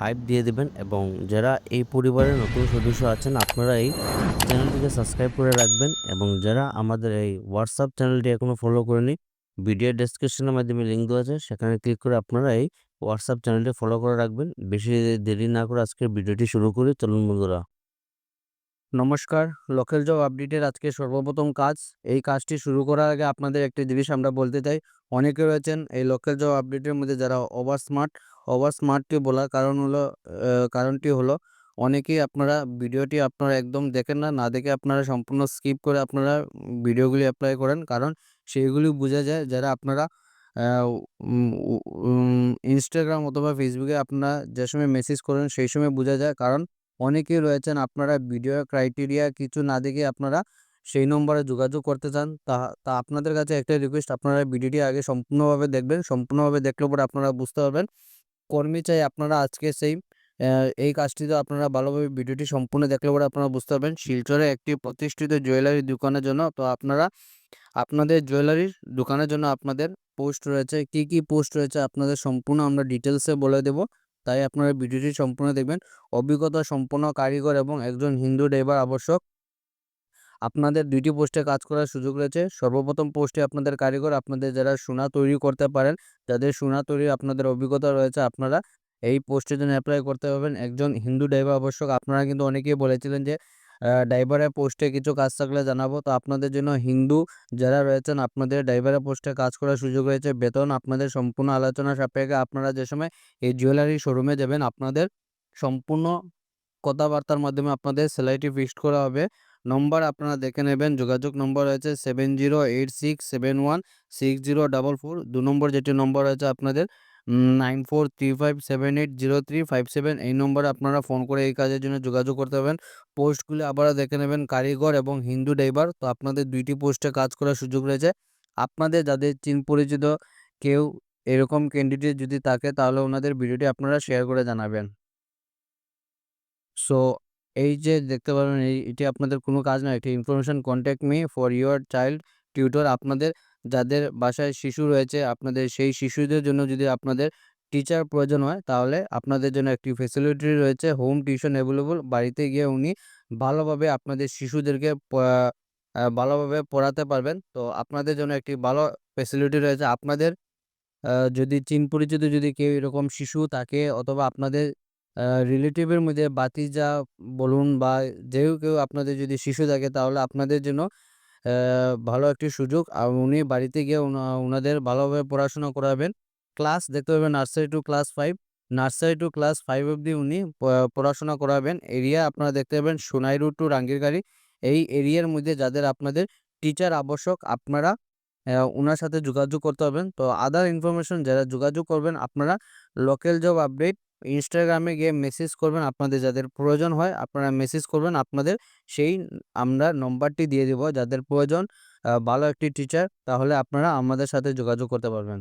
Hype দিয়ে দেবেন এবং যারা এই পরিবারের নতুন সদস্য আছেন, আপনারা এই চ্যানেলটিকে সাবস্ক্রাইব করে রাখবেন এবং যারা আমাদের এই হোয়াটসঅ্যাপ চ্যানেলটি এখনও ফলো করেনি ভিডিও ডেসক্রিপশনের মাধ্যমে লিঙ্ক দেওয়া আছে, সেখানে ক্লিক করে আপনারা এই হোয়াটসঅ্যাপ চ্যানেলটি ফলো করে রাখবেন। বেশি দেরি না করে আজকের ভিডিওটি শুরু করি, চলুন বন্ধুরা। নমস্কার লোকাল জব আপডেটের আজকে সর্বপ্রথম কাজ। এই কাজটি শুরু করার আগে আপনাদের একটি জিনিস আমরা বলতে চাই। অনেকে রয়েছেন এই লোকাল জব আপডেটের মধ্যে যারা ওভার স্মার্ট ওভার স্মার্টটি বলার কারণ হলো কারণটি হলো অনেকেই আপনারা ভিডিওটি আপনারা একদম দেখেন না না দেখে আপনারা সম্পূর্ণ স্কিপ করে আপনারা ভিডিওগুলি অ্যাপ্লাই করেন। কারণ সেইগুলি বোঝা যায় যারা আপনারা ইনস্টাগ্রাম অথবা ফেসবুকে আপনারা যে সময় মেসেজ করেন সেই সময় বোঝা যায়। কারণ অনেকেই রয়েছেন আপনারা ভিডিও ক্রাইটেরিয়া কিছু না দেখে আপনারা সেই নম্বরে যোগাযোগ করতে চান। তা তা আপনাদের কাছে একটাই রিকোয়েস্ট আপনারা ভিডিওটি আগে সম্পূর্ণভাবে দেখবেন, সম্পূর্ণভাবে দেখলে পরে আপনারা বুঝতে পারবেন কর্মী চাই আপনারা আজকে সেই এই কাজটিতে আপনারা ভালোভাবে ভিডিওটি সম্পূর্ণ দেখলে পরে আপনারা বুঝতে পারবেন। শিলচরে একটি প্রতিষ্ঠিত জুয়েলারি দোকানের জন্য, তো আপনারা, আপনাদের জুয়েলারির দোকানের জন্য আপনাদের পোস্ট রয়েছে। কি কি পোস্ট রয়েছে আপনাদের সম্পূর্ণ আমরা ডিটেলসে বলে দেব। তাই আপনারা ভিডিওটি সম্পূর্ণ দেখবেন। অভিজ্ঞতা সম্পন্ন কারিগর এবং একজন হিন্দু ড্রাইভার আবশ্যক। আপনাদের দুইটি পোস্টে কাজ করার সুযোগ রয়েছে। সর্বপ্রথম পোস্টে আপনাদের কারিগর, আপনাদের যারা সোনা তৈরি করতে পারেন, যাদের সোনা তৈরি আপনাদের অভিজ্ঞতা রয়েছে, আপনারা এই পোস্টের জন্য অ্যাপ্লাই করতে পারবেন, একজন হিন্দু ড্রাইভার আবশ্যক। আপনারা কিন্তু অনেকেই বলেছিলেন যে ড্রাইভারের পোস্টে কিছু কাজ থাকলে জানাব। তো আপনাদের জন্য হিন্দু যারা রয়েছেন, আপনাদের ড্রাইভারের পোস্টে কাজ করার সুযোগ রয়েছে। বেতন, আপনাদের সম্পূর্ণ আলোচনা সাপেক্ষে আপনারা যে সময় এই জুয়েলারি শোরুমে যাবেন, আপনাদের সম্পূর্ণ কথাবার্তার মাধ্যমে আপনাদের স্যালারিটি ফিক্সড করা হবে। নম্বর আপনারা দেখে নেবেন, যোগাযোগ নম্বর রয়েছে seven zero eight six seven one six zero double four দু নম্বর যেটি নম্বর রয়েছে আপনাদের nine four three five seven eight zero three five seven এই নম্বরে আপনারা ফোন করে এই কাজের জন্য যোগাযোগ করতে পারবেন। পোস্টগুলি আবারও দেখে নেবেন, কারিগর এবং হিন্দু ড্রাইভার। তো আপনাদের দুইটি পোস্টে কাজ করার সুযোগ রয়েছে। আপনাদের যাদের চিন পরিচিত কেউ এরকম ক্যান্ডিডেট যদি থাকে, তাহলে ওনাদের ভিডিওটি আপনারা শেয়ার করে জানাবেন। সো এই যে দেখতে পারবেন, এই, এটি আপনাদের কোনো কাজ নয়। একটি information contact me for your child tutor আপনাদের, যাদের বাসায় শিশু রয়েছে, আপনাদের সেই শিশুদের জন্য যদি আপনাদের টিচার প্রয়োজন হয়, তাহলে আপনাদের জন্য একটি ফেসিলিটি রয়েছে হোম টিউশন অ্যাভেলেবল বাড়িতে গিয়ে উনি ভালোভাবে আপনাদের শিশুদেরকে ভালোভাবে পড়াতে পারবেন। তো আপনাদের জন্য একটি ভালো ফেসিলিটি রয়েছে। আপনাদের যদি চিন পরিচিত যদি কেউ এরকম শিশু থাকে, অথবা আপনাদের রিলেটিভের মধ্যে বাতিজা বলুন বা যেও কেউ আপনাদের যদি শিশু থাকে তাহলে আপনাদের জন্য ভালো একটি সুযোগ। আর উনি বাড়িতে গিয়ে ওনাদের ভালোভাবে পড়াশোনা করাবেন। ক্লাস দেখতে পাবেন nursery to class five nursery to class five অবধি উনি পড়াশোনা করাবেন। এরিয়া আপনারা দেখতে পাবেন সোনাই সোনাইরু টু রাঙ্গিরগাড়ি। এই এরিয়ার মধ্যে যাদের আপনাদের টিচার আবশ্যক, আপনারা ওনার সাথে যোগাযোগ করতে পারবেন। তো আদার ইনফরমেশন যারা যোগাযোগ করবেন, আপনারা লোকাল জব আপডেট ইনস্টাগ্রামে গিয়ে মেসেজ করবেন, আপনাদের যাদের প্রয়োজন হয়, আপনারা মেসেজ করবেন, আপনাদের সেই আমরা নম্বরটি দিয়ে দেব। যাদের প্রয়োজন ভালো একটি টিচার তাহলে আপনারা আমাদের সাথে যোগাযোগ করতে পারবেন।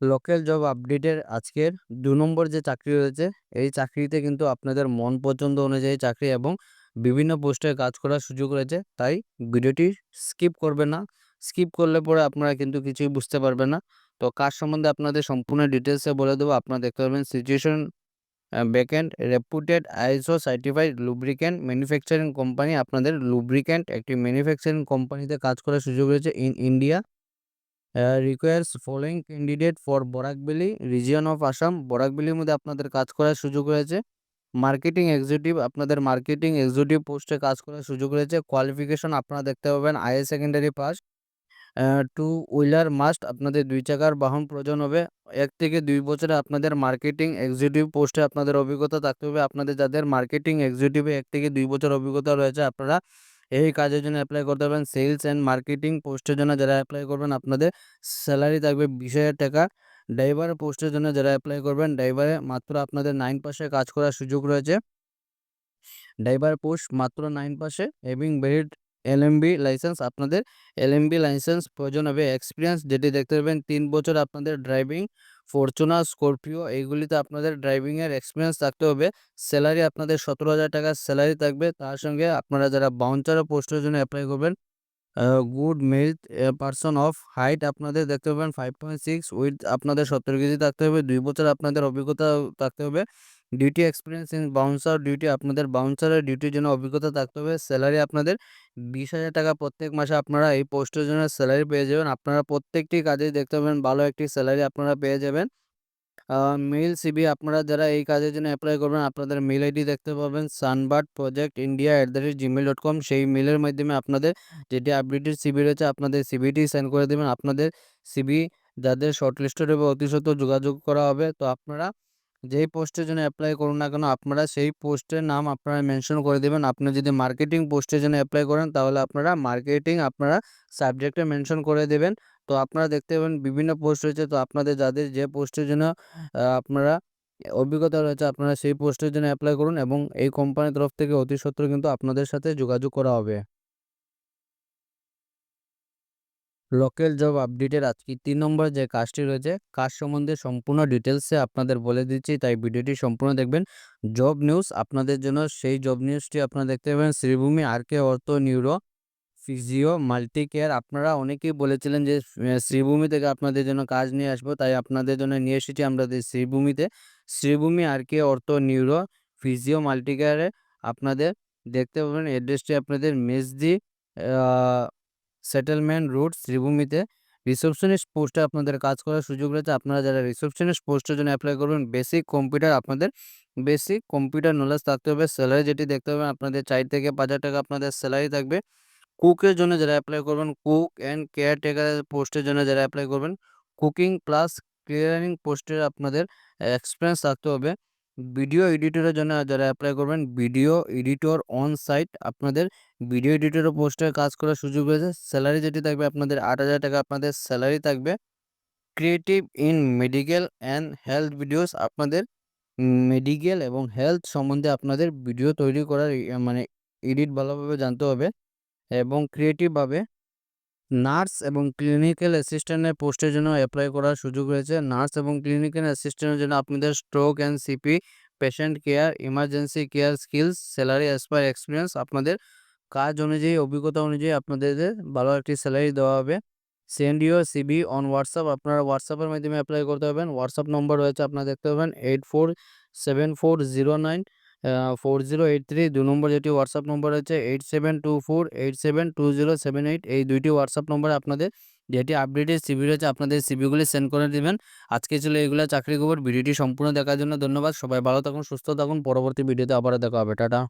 লোকাল জব আপডেটের আজকের দু নম্বর যে চাকরি রয়েছে, এই চাকরিতে কিন্তু আপনাদের মন পছন্দ অনুযায়ী চাকরি এবং বিভিন্ন পোস্টে কাজ করার সুযোগ রয়েছে। তাই ভিডিওটি স্কিপ করবেন না। স্কিপ করলে পরে আপনারা কিন্তু কিছুই বুঝতে পারবেন না। তো কাজ সম্বন্ধে আপনাদের সম্পূর্ণ ডিটেলসে বলে দেবো, আপনারা দেখতে পারবেন situation backend reputed ISO certified lubricant manufacturing company আপনাদের লুব্রিক্যান্ট একটি ম্যানুফ্যাকচারিং কোম্পানিতে কাজ করার সুযোগ রয়েছে in India requires following candidate for Barak valley region of Assam বরাকবেলির মধ্যে আপনাদের কাজ করার সুযোগ রয়েছে। মার্কেটিং এক্সিকিউটিভ আপনাদের মার্কেটিং এক্সিকিউটিভ পোস্টে কাজ করার সুযোগ রয়েছে। কোয়ালিফিকেশন আপনারা দেখতে পাবেন IA secondary pass two wheeler must আপনাদের দুই চাকার বাহন প্রয়োজন হবে। এক থেকে দুই বছরে আপনাদের মার্কেটিং এক্সিকিউটিভ পোস্টে আপনাদের অভিজ্ঞতা থাকতে হবে। আপনাদের যাদের মার্কেটিং এক্সিকিউটিভে এক থেকে দুই বছর অভিজ্ঞতা রয়েছে, আপনারা এই কাজের জন্য অ্যাপ্লাই করতে পারবেন। সেলস অ্যান্ড মার্কেটিং পোস্টের জন্য যারা অ্যাপ্লাই করবেন, আপনাদের স্যালারি থাকবে বিশ হাজার টাকা। ড্রাইভার পোস্টের জন্য যারা অ্যাপ্লাই করবেন ড্রাইভারে মাত্র আপনাদের নাইন পাশে কাজ করার সুযোগ রয়েছে। ড্রাইভার পোস্ট মাত্র নাইন পাশে এবং মেরিট এলএমবি লাইসেন্স আপনাদের এলএমবি লাইসেন্স প্রয়োজন হবে। এক্সপিরিয়েন্স যেটি দেখতে পাবেন, তিন বছর আপনাদের ড্রাইভিং ফরচুনার স্করপিও এইগুলিতে আপনাদের ড্রাইভিংয়ের এক্সপিরিয়েন্স থাকতে হবে। স্যালারি আপনাদের সতেরো হাজার টাকার স্যালারি থাকবে। তার সঙ্গে আপনারা যারা বাউন্সার পোস্টের জন্য অ্যাপ্লাই করবেন good male person of height আপনাদের দেখতে পাবেন ফাইভ পয়েন্ট সিক্স উইথ আপনাদের সত্তর কেজি থাকতে হবে। দুই বছর আপনাদের অভিজ্ঞতা থাকতে হবে। Duty experience in bouncer duty আপনাদের বাউন্সারের ডিউটির জন্য অভিজ্ঞতা থাকতে হবে। স্যালারি আপনাদের বিশ হাজার টাকা প্রত্যেক মাসে আপনারা এই পোস্টের জন্য স্যালারি পেয়ে যাবেন। আপনারা প্রত্যেকটি কাজেই দেখতে পাবেন ভালো একটি স্যালারি আপনারা পেয়ে যাবেন। মেইল সিবি আপনারা যারা এই কাজের জন্য অ্যাপ্লাই করবেন, আপনাদের মেল আইডি দেখতে পাবেন। Sunbird project India at the rate Gmail dot com সেই মেলের মাধ্যমে আপনাদের যেটি আপডেটেড সিবি রয়েছে, আপনাদের সিবিটি সেন্ড করে দেবেন। আপনাদের সিবি যাদের শর্টলিস্টেড হবে, অতি সত্ত্বর যোগাযোগ করা হবে। তো আপনারা যেই পোস্টের জন্য অ্যাপ্লাই করুন না কেন, আপনারা সেই পোস্টের নাম আপনারা মেনশন করে দেবেন। আপনি যদি মার্কেটিং পোস্টের জন্য অ্যাপ্লাই করেন, তাহলে আপনারা মার্কেটিং আপনারা সাবজেক্টে মেনশন করে দেবেন। তো আপনারা দেখতে পাবেন বিভিন্ন পোস্ট রয়েছে। তো আপনাদের যাদের যে পোস্টের জন্য আপনারা অভিজ্ঞতা রয়েছে, আপনারা সেই পোস্টের জন্য অ্যাপ্লাই করুন এবং এই কোম্পানির তরফ থেকে অতি সত্ত্বর কিন্তু আপনাদের সাথে যোগাযোগ করা হবে। লোকাল জব আপডেটের আজকে তিন নম্বর যে কাজটি রয়েছে, কাজ সম্বন্ধে সম্পূর্ণ ডিটেলসে আপনাদের বলে দিচ্ছি, তাই ভিডিওটি সম্পূর্ণ দেখবেন। জব নিউজ আপনাদের জন্য সেই জব নিউজটি আপনারা দেখতে পাবেন। শ্রীভূমি আর কে অর্থ নিউরো ফিজিও মাল্টি কেয়ার আপনারা অনেকেই বলেছিলেন যে শ্রীভূমি থেকে আপনাদের জন্য কাজ নিয়ে আসব, তাই আপনাদের জন্য নিয়ে এসেছি আমরা শ্রীভূমিতে। শ্রীভূমি আর কে অর্থ নিউরো ফিজিও মাল্টি কেয়ারে আপনাদের দেখতে পাবেন অ্যাড্রেসটি আপনাদের মেসদি সেটেলমেন্ট রুট শ্রীভূমিতে রিসেপশনিস্ট পোস্টে আপনাদের কাজ করার সুযোগ রয়েছে। আপনারা যারা রিসেপশনিস্ট পোস্টের জন্য অ্যাপ্লাই করবেন বেসিক কম্পিউটার আপনাদের বেসিক কম্পিউটার নলেজ থাকতে হবে। স্যালারি যেটি দেখতে হবে আপনাদের চার থেকে পাঁচ হাজার টাকা আপনাদের স্যালারি থাকবে। কুকের জন্য যারা অ্যাপ্লাই করবেন কুক অ্যান্ড কেয়ার টেকার পোস্টের জন্য যারা অ্যাপ্লাই করবেন কুকিং প্লাস ক্লিয়ারিং পোস্টের আপনাদের এক্সপিরিয়েন্স থাকতে হবে। ভিডিও এডিটরের জন্য যারা অ্যাপ্লাই করবেন ভিডিও এডিটর অন সাইট আপনাদের ভিডিও এডিটরের পোস্টে কাজ করার সুযোগ রয়েছে। স্যালারি যেটি থাকবে আপনাদের আট হাজার টাকা, আপনাদের স্যালারি থাকবে creative in medical and health videos আপনাদের মেডিকেল এবং হেলথ সম্বন্ধে আপনাদের ভিডিও তৈরি করার মানে এডিট ভালোভাবে জানতে হবে এবং ক্রিয়েটিভভাবে নার্স এবং ক্লিনিক্যাল অ্যাসিস্ট্যান্টের পোস্টের জন্য অ্যাপ্লাই করার সুযোগ রয়েছে। নার্স এবং ক্লিনিক্যাল অ্যাসিস্ট্যান্টের জন্য আপনাদের stroke and CP patient care emergency care skills salary as per experience আপনাদের কাজ অনুযায়ী, অভিজ্ঞতা অনুযায়ী আপনাদের ভালো একটি স্যালারি দেওয়া হবে। Send your CV on WhatsApp আপনারা হোয়াটসঅ্যাপের মাধ্যমে অ্যাপ্লাই করতে পারবেন। হোয়াটসঅ্যাপ নম্বর রয়েছে, আপনারা দেখতে পাবেন eight four seven four zero nine four zero eight three দু নম্বর যেটি হোয়াটসঅ্যাপ নম্বর আছে eight seven two four eight seven two zero seven eight এই দুইটি হোয়াটসঅ্যাপ নম্বরে আপনাদের যেটি আপডেটের সিবি রয়েছে, আপনাদের সিবিগুলি সেন্ড করে দেবেন। আজকে ছিল এইগুলো চাকরি খবর, ভিডিওটি সম্পূর্ণ দেখার জন্য ধন্যবাদ। সবাই ভালো থাকুন, সুস্থ থাকুন, পরবর্তী ভিডিওতে আবার দেখা হবে। টাটা।